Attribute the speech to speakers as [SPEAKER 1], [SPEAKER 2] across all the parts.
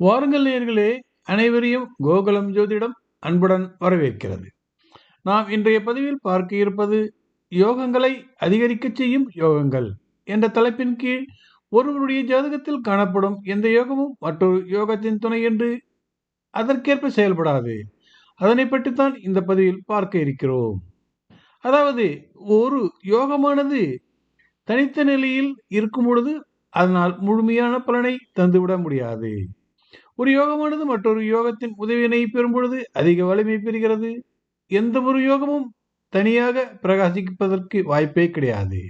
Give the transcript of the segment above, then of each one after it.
[SPEAKER 1] வாருங்கள் நேர்களே அனைவரையும் கோகுலம் ஜோதிடம் அன்புடன் வரவேற்கிறது. நாம் இன்றைய பதிவில் பார்க்க இருப்பது யோகங்களை அதிகரிக்கச் செய்யும் யோகங்கள் என்ற தலைப்பின் கீழ் ஒருவருடைய ஜாதகத்தில் காணப்படும் எந்த யோகமும் மற்றொரு யோகத்தின் துணை என்று அதற்கேற்ப செயல்படாது. அதனை பற்றித்தான் இந்த பதிவில் பார்க்க இருக்கிறோம். அதாவது ஒரு யோகமானது தனித்த நிலையில் இருக்கும் பொழுது அதனால் முழுமையான பலனை தந்துவிட முடியாது. ஒரு யோகமானது மற்றொரு யோகத்தின் உதவியினை பெறும் பொழுது அதிக வலிமை பெறுகிறது. எந்த ஒரு யோகமும் தனியாக பிரகாசிப்பதற்கு வாய்ப்பே கிடையாது.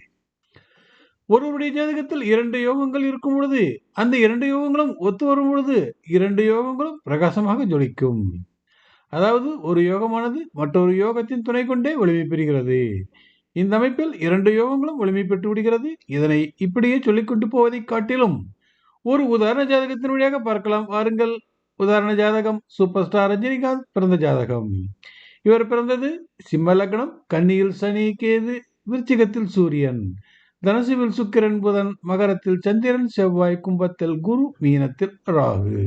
[SPEAKER 1] ஒருவருடைய ஜாதகத்தில் இரண்டு யோகங்கள் இருக்கும் பொழுது அந்த இரண்டு யோகங்களும் ஒத்து வரும் பொழுது இரண்டு யோகங்களும் பிரகாசமாக ஜொலிக்கும். அதாவது ஒரு யோகமானது மற்றொரு யோகத்தின் துணை கொண்டே வலிமை பெறுகிறது. இந்த அமைப்பில் இரண்டு யோகங்களும் வலிமை பெற்று விடுகிறது. இதனை இப்படியே சொல்லிக்கொண்டு போவதைக் காட்டிலும் ஒரு உதாரண ஜாதகத்தின் வழியாக பார்க்கலாம். வாருங்கள். உதாரண ஜாதகம் சூப்பர் ஸ்டார் ரஜினிகாந்த் பிறந்த ஜாதகம். இவர் பிறந்தது சிம்ம லக்னம் கன்னியில் சனி கேது விருச்சிகத்தில் சூரியன். தனுசுவில் சுக்கிரன் புதன் மகரத்தில் சந்திரன் செவ்வாய் கும்பத்தில் குரு மீனத்தில் ராகு.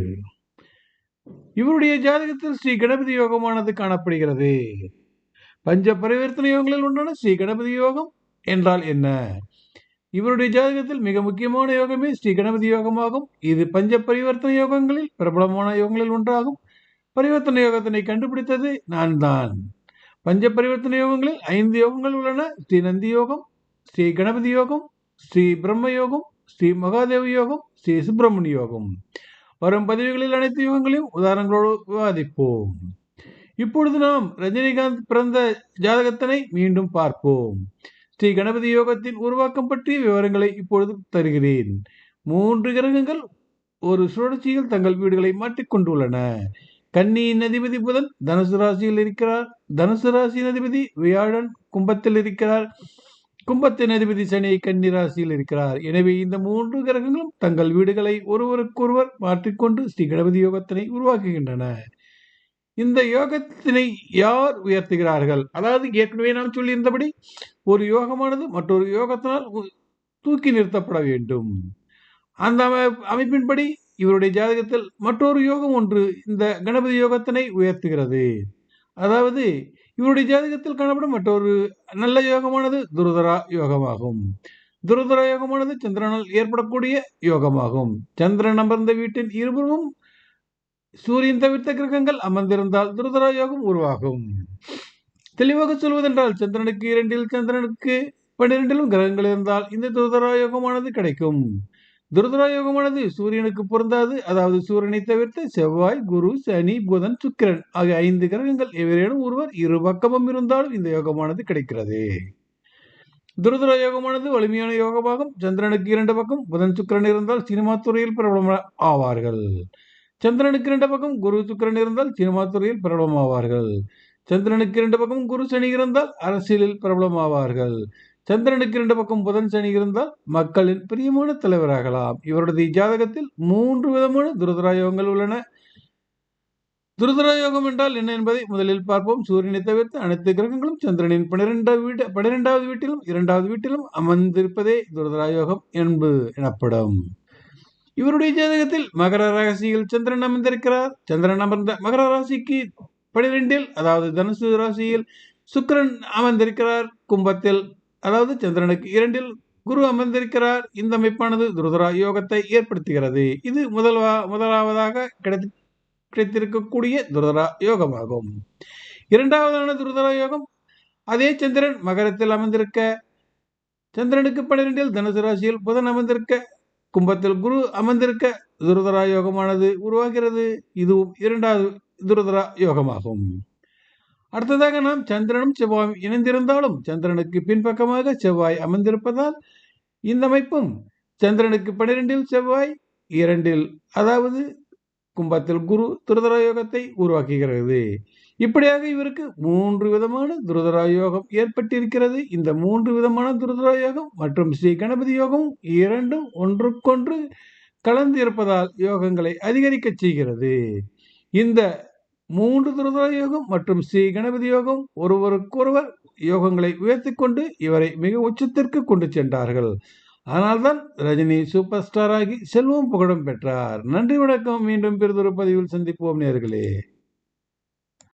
[SPEAKER 1] இவருடைய ஜாதகத்தில் ஸ்ரீ கணபதி யோகமானது காணப்படுகிறது. பஞ்ச பரிவர்த்தனை யோகங்களில் ஒன்றான ஸ்ரீ கணபதி யோகம் என்றால் என்ன? இவருடைய ஜாதகத்தில் மிக முக்கியமான யோகமே ஸ்ரீ கணபதி யோகமாகும். இது பஞ்ச பரிவர்த்தனை யோகங்களில் பிரபலமான யோகங்களில் ஒன்றாகும். பரிவர்த்தனை யோகத்தினை கண்டுபிடித்தது நான் தான் பஞ்ச பரிவர்த்தனை யோகங்களில் ஐந்து யோகங்கள் உள்ளன. ஸ்ரீ நந்தி யோகம் ஸ்ரீ கணபதி யோகம் ஸ்ரீ பிரம்ம யோகம் ஸ்ரீ மகாதேவ யோகம் ஸ்ரீ சுப்பிரமணிய யோகம். வரும் பதவிகளில் அனைத்து யோகங்களையும் உதாரணங்களோடு விவாதிப்போம். இப்பொழுது நாம் ரஜினிகாந்த் பிறந்த ஜாதகத்தினை மீண்டும் பார்ப்போம். ஸ்ரீ கணபதி யோகத்தின் உருவாக்கம் பற்றிய விவரங்களை இப்பொழுது தருகிறேன். மூன்று கிரகங்கள் ஒரு சுழற்சியில் தங்கள் வீடுகளை மாற்றிக்கொண்டுள்ளன கன்னியின் அதிபதி புதன் தனுசு ராசியில் இருக்கிறார். தனுசு ராசியின் அதிபதி வியாழன் கும்பத்தில் இருக்கிறார். கும்பத்தின் அதிபதி சனி கன்னி ராசியில் இருக்கிறார். எனவே இந்த மூன்று கிரகங்களும் தங்கள் வீடுகளை ஒருவருக்கொருவர் மாற்றிக்கொண்டு ஸ்ரீ கணபதி யோகத்தினை உருவாக்குகின்றன. இந்த யோகத்தினை யார் உயர்த்துகிறார்கள்? அதாவது ஏற்கனவே நாம் சொல்லியிருந்தபடி ஒரு யோகமானது மற்றொரு யோகத்தினால் தூக்கி நிறுத்தப்பட வேண்டும். அந்த அமைப்பின்படி இவருடைய ஜாதகத்தில் மற்றொரு யோகம் ஒன்று இந்த கணபதி யோகத்தினை உயர்த்துகிறது. அதாவது இவருடைய ஜாதகத்தில் காணப்படும் மற்றொரு நல்ல யோகமானது துருதரா யோகமாகும். துருதரா யோகமானது சந்திரனால் ஏற்படக்கூடிய யோகமாகும். சந்திரன் அமர்ந்த வீட்டின் இருபுறமும் சூரியன் தவிர்த்த கிரகங்கள் அமர்ந்திருந்தால் துருதரா யோகம் உருவாகும். தெளிவாக சொல்வதென்றால் சந்திரனுக்கு இரண்டில் சந்திரனுக்கு பன்னிரெண்டிலும் கிரகங்கள் இருந்தால் இந்த துருதரா யோகமானது கிடைக்கும். துருதரா யோகமானது சூரியனுக்கு பொருந்தாது. அதாவது சூரியனை தவிர்த்த செவ்வாய் குரு சனி புதன் சுக்கிரன் ஆகிய ஐந்து கிரகங்கள் எவரேனும் ஒருவர் இரு பக்கமும் இருந்தாலும் இந்த யோகமானது கிடைக்கிறது. துருதர யோகமானது வலிமையான யோகமாகும். சந்திரனுக்கு இரண்டு பக்கம் புதன் சுக்கிரன் இருந்தால் சினிமா துறையில் பிரபலம் ஆவார்கள். சந்திரனுக்கு இரண்டு பக்கம் குரு சுக்கரன் இருந்தால் சினிமா துறையில் சந்திரனுக்கு இரண்டு பக்கம் குரு சனி இருந்தால் அரசியலில் பிரபலம் ஆவார்கள் சந்திரனுக்கு இரண்டு பக்கம் புதன் சனி இருந்தால் மக்களின் பிரியமான தலைவராகலாம். இவருடைய ஜாதகத்தில் மூன்று விதமான துருதராயோகங்கள் உள்ளன. துருதராயோகம் என்றால் என்ன என்பதை முதலில் பார்ப்போம். சூரியனை தவிர்த்து அனைத்து கிரகங்களும் சந்திரனின் பனிரெண்டாவது வீட்டு பனிரெண்டாவது வீட்டிலும் இரண்டாவது வீட்டிலும் அமர்ந்திருப்பதே துருதராயோகம் என்பது எனப்படும். இவருடைய ஜாதகத்தில் மகர ராசியில் சந்திரன் அமர்ந்திருக்கிறார். சந்திரன் அமர்ந்த மகர ராசிக்கு பனிரெண்டில் அதாவது தனுசு ராசியில் சுக்கரன் அமர்ந்திருக்கிறார். கும்பத்தில் அதாவது சந்திரனுக்கு இரண்டில் குரு அமர்ந்திருக்கிறார். இந்த அமைப்பானது துருதரா யோகத்தை ஏற்படுத்துகிறது. இது முதல்வா முதலாவதாக கிடைத்து கிடைத்திருக்கக்கூடிய துருதரா யோகமாகும். இரண்டாவதான துருதரா யோகம் அதே சந்திரன் மகரத்தில் அமர்ந்திருக்க சந்திரனுக்கு பன்னிரெண்டில் தனுசு ராசியில் புதன் அமர்ந்திருக்க கும்பத்தில் குரு அமர்ந்திருக்க துருதரா யோகமானது உருவாகிறது. இதுவும் இரண்டாவது துருதரா யோகமாகும். அடுத்ததாக நாம் சந்திரனும் செவ்வாயும் இணைந்திருந்தாலும் சந்திரனுக்கு பின்பக்கமாக செவ்வாய் அமர்ந்திருப்பதால் இந்த அமைப்பும் சந்திரனுக்கு பனிரெண்டில் செவ்வாய் இரண்டில் அதாவது கும்பத்தில் குரு துருதரா யோகத்தை உருவாக்குகிறது. இப்படியாக இவருக்கு மூன்று விதமான துருதரா யோகம் ஏற்பட்டிருக்கிறது. இந்த மூன்று விதமான துருதரா யோகம் மற்றும் ஸ்ரீ கணபதி யோகம் இரண்டும் ஒன்றுக்கொன்று கலந்து இருப்பதால் யோகங்களை அதிகரிக்க செய்கிறது. இந்த மூன்று துருதர யோகம் மற்றும் ஸ்ரீ கணபதி யோகம் ஒருவருக்கொருவர் யோகங்களை உயர்த்தி கொண்டு இவரை மிக உச்சத்திற்கு கொண்டு சென்றார்கள். அதனால்தான் ரஜினி சூப்பர் ஸ்டாராகி செல்வம் புகழும் பெற்றார். நன்றி வணக்கம். மீண்டும் பெரிதொரு பதிவில் சந்திப்போம் நேர்களே.